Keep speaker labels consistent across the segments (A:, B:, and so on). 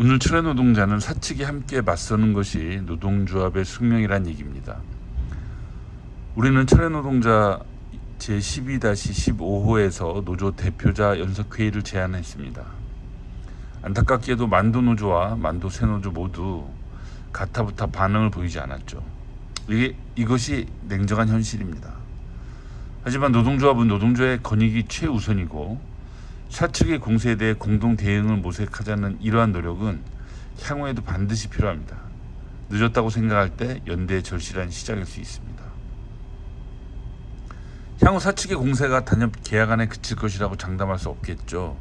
A: 오늘 철회 노동자는 사측이 함께 맞서는 것이 노동조합의 숙명이란 얘기입니다. 우리는 철회 노동자 제12-15호에서 노조 대표자 연석회의를 제안했습니다. 안타깝게도 만도 노조와 만도 새노조 모두 가타부타 반응을 보이지 않았죠. 이게 이것이 냉정한 현실입니다. 하지만 노동조합은 노동조의 권익이 최우선이고 사측의 공세에 대해 공동 대응을 모색하자는 이러한 노력은 향후에도 반드시 필요합니다. 늦었다고 생각할 때 연대의 절실한 시작일 수 있습니다. 향후 사측의 공세가 단협 계약 안에 그칠 것이라고 장담할 수 없겠죠.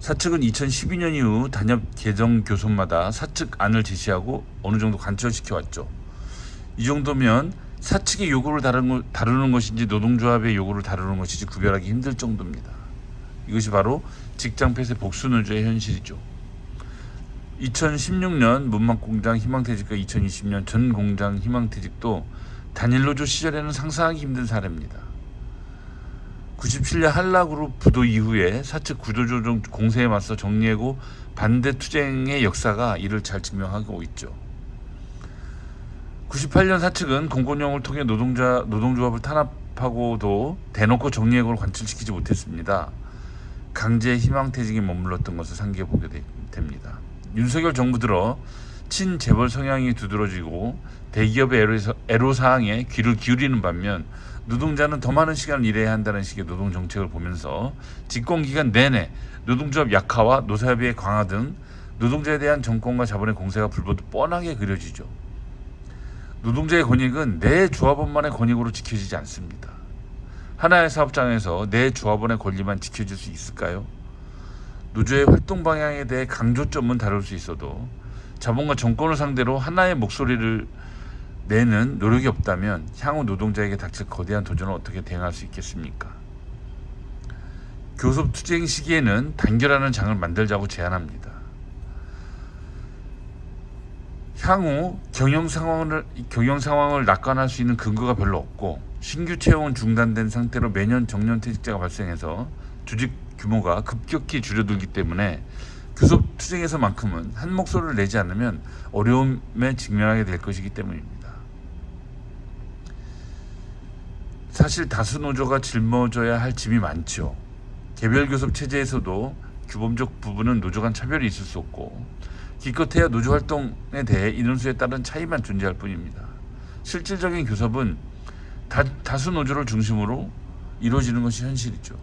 A: 사측은 2012년 이후 단협 개정 교섭마다 사측 안을 제시하고 어느 정도 관철시켜 왔죠. 이 정도면 사측의 요구를 다루는, 것인지 노동조합의 요구를 다루는 것인지 구별하기 힘들 정도입니다. 이것이 바로 직장 폐쇄 복수 노조의 현실이죠. 2016년 문막공장 희망퇴직과 2020년 전 공장 희망퇴직도 단일 노조 시절에는 상상하기 힘든 사례입니다. 97년 한라그룹 부도 이후에 사측 구조조정 공세에 맞서 정리하고 반대 투쟁의 역사가 이를 잘 증명하고 있죠. 98년 사측은 공권력을 통해 노동자 노동조합을 탄압하고도 대놓고 정리해고를 관철시키지 못했습니다. 강제 희망퇴직에 머물렀던 것을 상기해 보게 되- 됩니다. 윤석열 정부 들어 친재벌 성향이 두드러지고 대기업의 애로, 애로사항에 귀를 기울이는 반면 노동자는 더 많은 시간을 일해야 한다는 식의 노동 정책을 보면서 집권 기간 내내 노동조합 약화와 노사협의회 강화 등 노동자에 대한 정권과 자본의 공세가 불보듯 뻔하게 그려지죠. 노동자의 권익은 내 조합원만의 권익으로 지켜지지 않습니다. 하나의 사업장에서 내 조합원의 권리만 지켜질 수 있을까요? 노조의 활동 방향에 대해 강조점은 다룰 수 있어도 자본과 정권을 상대로 하나의 목소리를 내는 노력이 없다면 향후 노동자에게 닥칠 거대한 도전을 어떻게 대응할 수 있겠습니까? 교섭 투쟁 시기에는 단결하는 장을 만들자고 제안합니다. 향후 경영 상황을 경영 상황을 낙관할 수 있는 근거가 별로 없고 신규 채용은 중단된 상태로 매년 정년 퇴직자가 발생해서 조직 규모가 급격히 줄어들기 때문에 교섭 투쟁에서만큼은 한 목소리를 내지 않으면 어려움에 직면하게 될 것이기 때문입니다. 사실 다수 노조가 짊어져야 할 짐이 많죠. 개별 교섭 체제에서도 규범적 부분은 노조 간 차별이 있을 수 없고 기껏해야 노조 활동에 대해 인원수에 따른 차이만 존재할 뿐입니다. 실질적인 교섭은 다, 다수 노조를 중심으로 이루어지는 것이 현실이죠.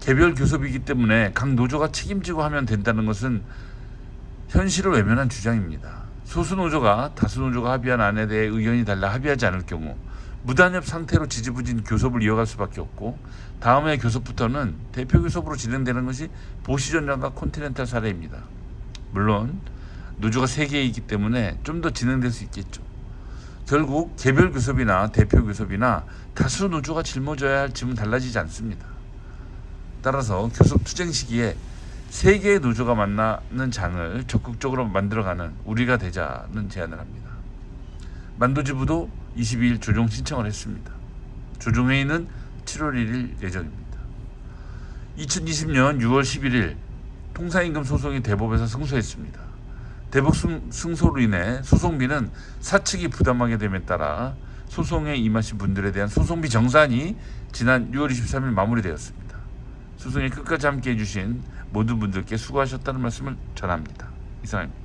A: 개별 교섭이기 때문에 각 노조가 책임지고 하면 된다는 것은 현실을 외면한 주장입니다. 소수 노조가 다수 노조가 합의한 안에 대해 의견이 달라 합의하지 않을 경우 무단협 상태로 지지부진 교섭을 이어갈 수밖에 없고 다음해 교섭부터는 대표 교섭으로 진행되는 것이 보시전량과 콘티넨탈 사례입니다. 물론 노조가 세 개이기 때문에 좀 더 진행될 수 있겠죠. 결국 개별 교섭이나 대표 교섭이나 다수 노조가 짊어져야 할 짐은 달라지지 않습니다. 따라서 교섭 투쟁 시기에 세 개의 노조가 만나는 장을 적극적으로 만들어가는 우리가 되자는 제안을 합니다. 만도지부도 22일 조정 신청을 했습니다. 조정 회의는 7월 1일 예정입니다. 2020년 6월 11일 통상임금 소송이 대법에서 승소했습니다. 승, 승소로 인해 소송비는 사측이 부담하게 됨에 따라 소송에 임하신 분들에 대한 소송비 정산이 지난 6월 23일 마무리되었습니다. 소송에 끝까지 함께 해 주신 모든 분들께 수고하셨다는 말씀을 전합니다. 이상입니다.